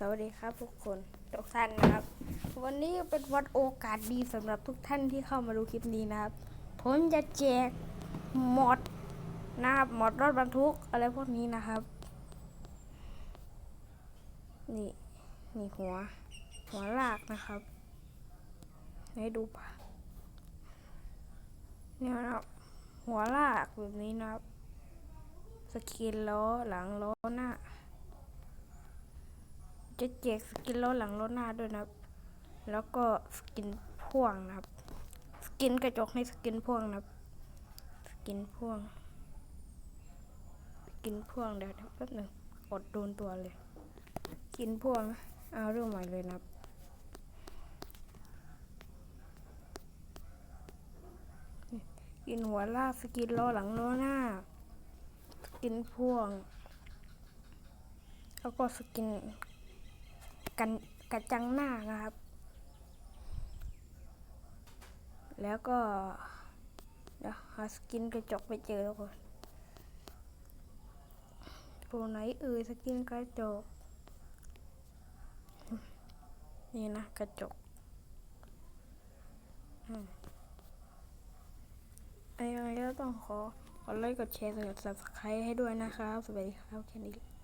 สวัสดีครับทุกคนทุกท่านนะครับ วันนี้เป็นวันโอกาสดีสำหรับทุกท่านที่เข้ามาดูคลิปนี้นะครับ ผมจะแจกหมดนะครับหมดรถบรรทุกอะไรพวกนี้นะครับ นี่นี่หัว หัวลากนะครับ ให้ดูปะเนี่ยนะครับ หัวลากแบบนี้นะครับ สกินล้อหลังล้อหน้า จะแจกสกินล้อหลังล้อหน้าด้วยนะครับ แล้วก็สกินพ่วงนะครับ สกินกระจกในสกินพ่วงนะครับ สกินพ่วง สกินพ่วงเดี๋ยวแป๊บหนึงอดโดนตัวเลยสกินพ่วงนะเอาเรื่องใหม่เลยนะครับสกินหัวลากสกินล้อหลังล้อหน้า สกินพ่วง แล้วก็สกิน กันกระจังหน้านะครับ แล้วก็เดี๋ยวหาสกินกระจกไปเจอแล้วก่อนตัวไหนเอ่ยสกินกระจก นี่นะกระจกอืมไอ้ยังไงก็ต้องขอขอไลค์ กดแชร์ กด subscribe ให้ด้วยนะครับ สวัสดีครับแค่นี้